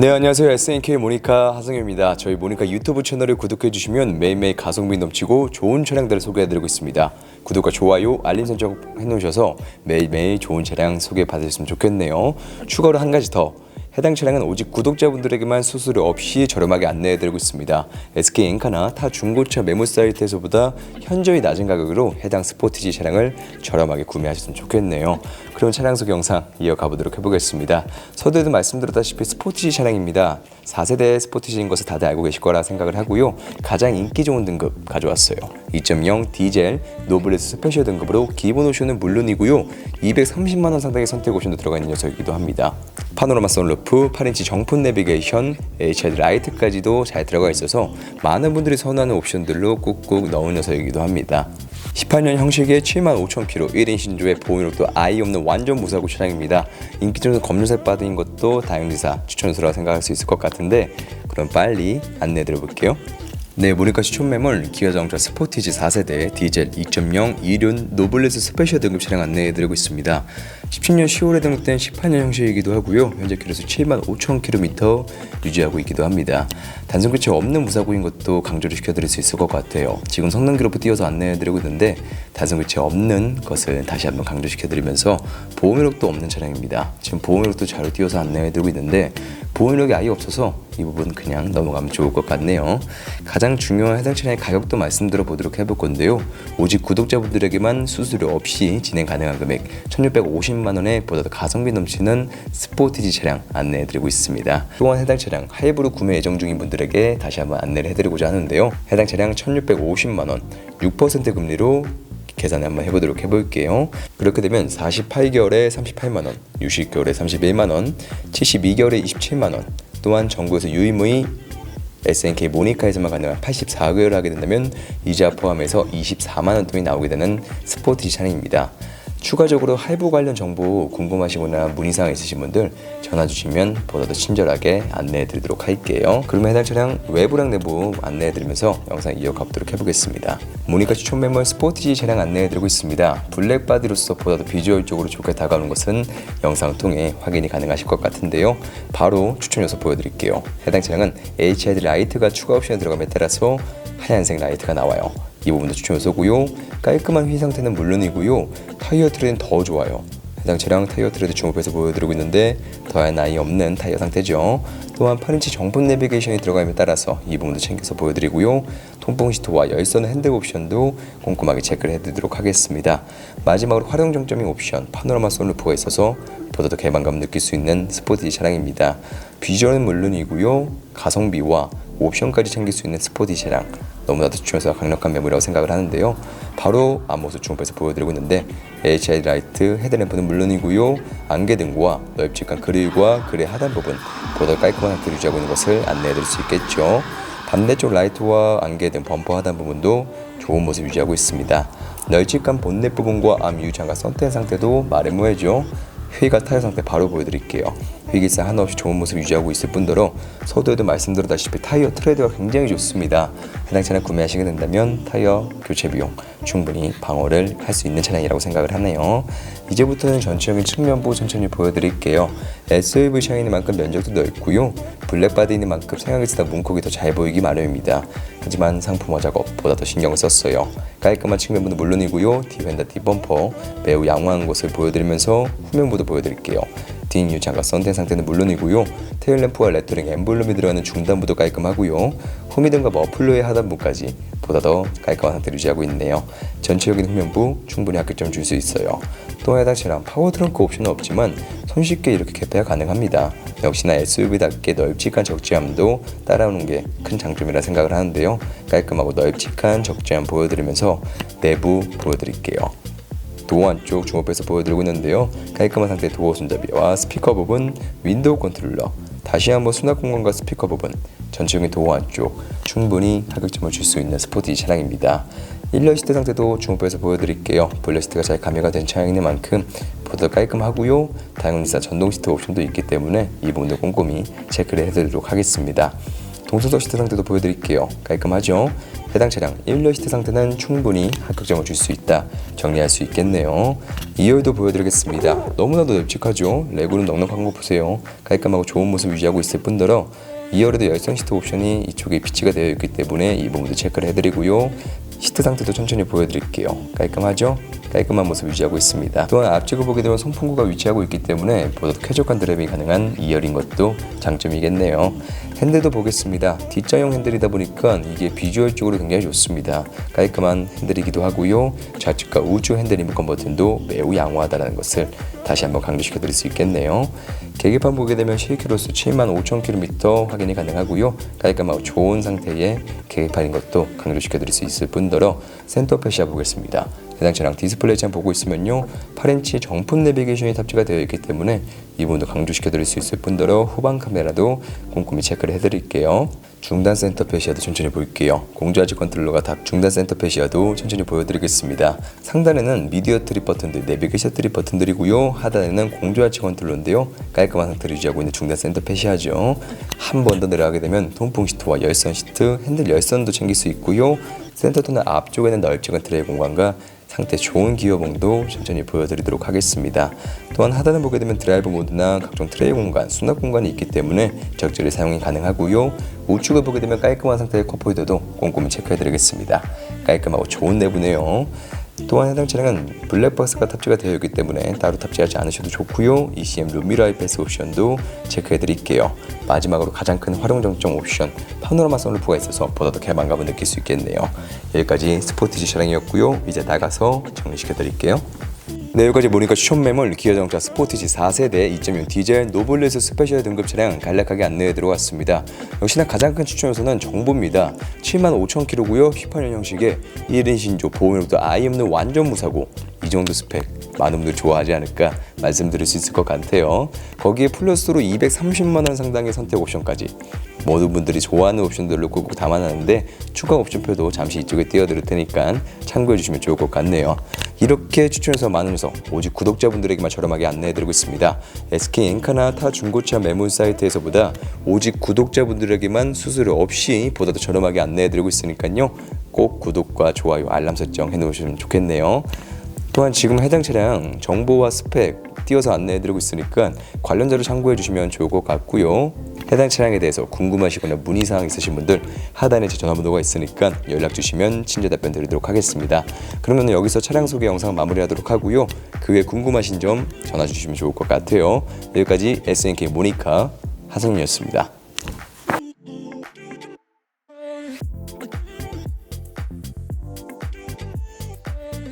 네 안녕하세요 SNK 모니카 하성현입니다. 저희 모니카 유튜브 채널을 구독해 주시면 매일매일 가성비 넘치고 좋은 차량들을 소개해드리고 있습니다. 구독과 좋아요, 알림 설정 해놓으셔서 매일매일 좋은 차량 소개 받으셨으면 좋겠네요. 추가로 한 가지 더 해당 차량은 오직 구독자분들에게만 수수료 없이 저렴하게 안내해드리고 있습니다. SK 엔카나 타 중고차 매물 사이트에서보다 현저히 낮은 가격으로 해당 스포티지 차량을 저렴하게 구매하셨으면 좋겠네요. 그럼 차량 소개 영상 이어가 보도록 해보겠습니다. 서두에도 말씀드렸다시피 스포티지 차량입니다. 4세대 스포티지인 것을 다들 알고 계실 거라 생각을 하고요. 가장 인기 좋은 등급 가져왔어요. 2.0 디젤 노블레스 스페셜 등급으로 기본 옵션은 물론이고요. 230만 원 상당의 선택 옵션도 들어가 있는 녀석이기도 합니다. 파노라마 선루프, 8인치 정품 내비게이션, HID 라이트까지도 잘 들어가 있어서 많은 분들이 선호하는 옵션들로 꾹꾹 넣은 녀석이기도 합니다. 18년 형식의 75,000km 1인 신조의 보호력도 아예 없는 완전 무사고 차량입니다. 인기 중에서 검정색 바디인 것도 다행리사 추천수라고 생각할 수 있을 것 같은데 그럼 빨리 안내해 드려볼게요. 네, 모니카 추천 매물 기아 자동차 스포티지 4세대 디젤 2.0 2륜 노블레스 스페셜 등급 차량 안내해드리고 있습니다. 17년 10월에 등록된 18년 형식이기도 하고요. 현재 키로수 7만 5천 킬로미터 유지하고 있기도 합니다. 단순 교체 없는 무사고인 것도 강조를 시켜드릴 수 있을 것 같아요. 지금 성능 기록부 띄워서 안내해드리고 있는데 단순 교체 없는 것을 다시 한번 강조시켜드리면서 보험 이력도 없는 차량입니다. 지금 보험 이력도 잘 띄워서 안내해드리고 있는데 보험 이력이 아예 없어서 이 부분 그냥 넘어가면 좋을 것 같네요. 가장 중요한 해당 차량의 가격도 말씀드려 보도록 해볼 건데요. 오직 구독자분들에게만 수수료 없이 진행 가능한 금액 1,650만 원에 보다 더 가성비 넘치는 스포티지 차량 안내해드리고 있습니다. 또한 해당 차량 하이브로 구매 예정 중인 분들에게 다시 한번 안내를 해드리고자 하는데요. 해당 차량 1,650만 원 6% 금리로 계산을 한번 해보도록 해볼게요. 그렇게 되면 48개월에 38만 원, 60개월에 31만 원, 72개월에 27만 원, 또한 정부에서 유의무의 SNK 모니카에서만 가능한 84개월을 하게 된다면 이자 포함해서 24만 원 돈이 나오게 되는 스포티지 차량입니다. 추가적으로 할부 관련 정보 궁금하시거나 문의사항 있으신 분들 전화 주시면 보다 더 친절하게 안내해 드리도록 할게요. 그러면 해당 차량 외부랑 내부 안내해 드리면서 영상 이어가 보도록 해보겠습니다. 모니카 추천 매물 스포티지 차량 안내해 드리고 있습니다. 블랙 바디로서 보다 더 비주얼적으로 좋게 다가오는 것은 영상 통해 확인이 가능하실 것 같은데요. 바로 추천 요소 보여드릴게요. 해당 차량은 HID 라이트가 추가 옵션에 들어감에 따라서 하얀색 라이트가 나와요. 이 부분도 추천 요소고요. 깔끔한 휘 상태는 물론이고요. 타이어 트레는 더 좋아요. 해당 차량 타이어 트레드 주목해서 보여드리고 있는데 더한 나이 없는 타이어 상태죠. 또한 8인치 정품 내비게이션이 들어감에 따라서 이 부분도 챙겨서 보여드리고요. 통풍 시트와 열선 핸들 옵션도 꼼꼼하게 체크를 해드리도록 하겠습니다. 마지막으로 활용 정점인 옵션 파노라마 선루프가 있어서 보다 더 개방감 느낄 수 있는 스포티 차량입니다. 비주얼은 물론이고요. 가성비와 옵션까지 챙길 수 있는 스포티 차량 너무나도 추천해서 강력한 매물이라고 생각을 하는데요. 바로 앞모습 주목해서 보여드리고 있는데 HID 라이트 헤드램프는 물론이고요. 안개 등과 넓직한 그릴과 그릴 하단 부분 보다 깔끔한 상태를 유지하고 있는 것을 안내해드릴 수 있겠죠. 반대쪽 라이트와 안개 등 범퍼 하단 부분도 좋은 모습 유지하고 있습니다. 널찍한 본넷 부분과 암 유장과 선텐 상태도 말해 뭐해죠. 휠과 타이어 상태 바로 보여드릴게요. 휠기사 하나 없이 좋은 모습 유지하고 있을 뿐더러 서두에도 말씀드렸다시피 타이어 트레드가 굉장히 좋습니다. 해당 차량 구매하시게 된다면 타이어 교체 비용 충분히 방어를 할 수 있는 차량이라고 생각을 하네요. 이제부터는 전체적인 측면부 천천히 보여드릴게요. SUV 샤이니만큼 면적도 넓고요. 블랙바디니만큼 생각했을 때 문콕이 더 잘 보이기 마련입니다. 하지만 상품화 작업보다 더 신경을 썼어요. 깔끔한 측면부는 물론이고요. 디펜더 뒷범퍼 매우 양호한 것을 보여드리면서 후면부도 보여드릴게요. 뒷 유장과 썬텐 상태는 물론이고요. 테일램프와 레터링 엠블럼이 들어가는 중단부도 깔끔하고요. 후미등과 머플러의 하단부까지 보다 더 깔끔한 상태를 유지하고 있네요. 전체적인 후면부 충분히 합격점 줄 수 있어요. 또 해당 차량 파워 트렁크 옵션은 없지만 손쉽게 이렇게 개폐가 가능합니다. 역시나 SUV답게 널찍한 적재함도 따라오는 게 큰 장점이라 생각을 하는데요. 깔끔하고 널찍한 적재함 보여드리면서 내부 보여드릴게요. 도어 안쪽 주목해서 보여드리고 있는데요. 깔끔한 상태의 도어 손잡이와 스피커 부분, 윈도우 컨트롤러, 다시 한번 수납 공간과 스피커 부분, 전체적인 도어 안쪽 충분히 하격점을 줄 수 있는 스포티 차량입니다. 1열 시트 상태도 주목해서 보여드릴게요. 볼려 시트가 잘 가미가 된 차량인 만큼 보다 깔끔하고요. 다양한 전동 시트 옵션도 있기 때문에 이 부분도 꼼꼼히 체크를 해드리도록 하겠습니다. 동소석 시트 상태도 보여드릴게요. 깔끔하죠? 해당 차량 1열 시트 상태는 충분히 합격점을 줄 수 있다. 정리할 수 있겠네요. 2열도 보여드리겠습니다. 너무나도 널찍하죠? 레고는 넉넉한 거 보세요. 깔끔하고 좋은 모습 유지하고 있을 뿐더러 2열에도 열선 시트 옵션이 이쪽에 비치가 되어 있기 때문에 이 부분도 체크를 해드리고요. 시트 상태도 천천히 보여드릴게요. 깔끔하죠? 깔끔한 모습 유지하고 있습니다. 또한 앞쪽을 보게 되면 송풍구가 위치하고 있기 때문에 보다 더 쾌적한 드라이빙이 가능한 2열인 것도 장점이겠네요. 핸들도 보겠습니다. D자형 핸들이다 보니까 이게 비주얼적으로 굉장히 좋습니다. 깔끔한 핸들이기도 하고요. 좌측과 우측 핸들 리모컨 버튼도 매우 양호하다는 것을 다시 한번 강조시켜 드릴 수 있겠네요. 계기판 보게 되면 실키로수 75,000km 확인이 가능하고요. 깔끔하고 좋은 상태의 계기판인 것도 강조시켜 드릴 수 있을 뿐더러 센터 패시아 보겠습니다. 해당 차량 디스플레이 참 보고 있으면요 8인치 정품 내비게이션이 탑재가 되어 있기 때문에 이 부분도 강조시켜 드릴 수 있을 뿐더러 후방 카메라도 꼼꼼히 체크를 해드릴게요. 중단 센터 패시아도 천천히 볼게요. 공조하지 컨트롤러가 다 중단 센터 패시아도 천천히 보여드리겠습니다. 상단에는 미디어 트립 버튼들 내비게이션 트립 버튼들이고요. 하단에는 공조하지 컨트롤러인데요. 깔끔한 상태를 유지하고 있는 중단 센터 패시아죠. 한 번 더 내려가게 되면 통풍 시트와 열선 시트 핸들 열선도 챙길 수 있고요. 센터 터널 앞쪽에는 널찍한 트레이 공간과 상태 좋은 기어봉도 천천히 보여드리도록 하겠습니다. 또한 하단을 보게 되면 드라이브 모드나 각종 트레이 공간, 수납 공간이 있기 때문에 적절히 사용이 가능하고요. 우측을 보게 되면 깔끔한 상태의 컵홀더도 꼼꼼히 체크해드리겠습니다. 깔끔하고 좋은 내부네요. 또한 해당 차량은 블랙박스가 탑재가 되어 있기 때문에 따로 탑재하지 않으셔도 좋고요. ECM 루미라 IPS 옵션도 체크해 드릴게요. 마지막으로 가장 큰 활용 정점 옵션 파노라마 선루프가 있어서 보다 더 개방감을 느낄 수 있겠네요. 여기까지 스포티지 차량이었고요. 이제 나가서 정리시켜 드릴게요. 네, 여기까지 보니까 추천 매물 기아 자동차 스포티지 4세대 2.0 디젤 노블레스 스페셜 등급 차량 간략하게 안내해 들어왔습니다. 역시나 가장 큰 추천 요소는 정보입니다. 75,000km고요. 휘파년 형식의 1인 신조 보험료도 아예 없는 완전 무사고 이 정도 스펙 많은 분들 좋아하지 않을까 말씀드릴 수 있을 것 같아요. 거기에 플러스로 230만 원 상당의 선택 옵션까지 모든 분들이 좋아하는 옵션들로 꾹꾹 담아놨는데 추가 옵션표도 잠시 이쪽에 띄워드릴 테니까 참고해 주시면 좋을 것 같네요. 이렇게 추천해서 녀석 오직 구독자분들에게만 저렴하게 안내해드리고 있습니다. SK 엔카나 타 중고차 매물 사이트에서보다 오직 구독자분들에게만 수수료 없이 보다 더 저렴하게 안내해드리고 있으니까요. 꼭 구독과 좋아요, 알람 설정 해놓으시면 좋겠네요. 또한 지금 해당 차량 정보와 스펙 띄어서 안내해드리고 있으니까 관련 자료 참고해 주시면 좋을 것 같고요. 해당 차량에 대해서 궁금하시거나 문의사항 있으신 분들 하단에 제 전화번호가 있으니까 연락 주시면 친절 답변 드리도록 하겠습니다. 그러면 여기서 차량 소개 영상 마무리하도록 하고요. 그 외 궁금하신 점 전화 주시면 좋을 것 같아요. 여기까지 SNK 모니카 하성이었습니다.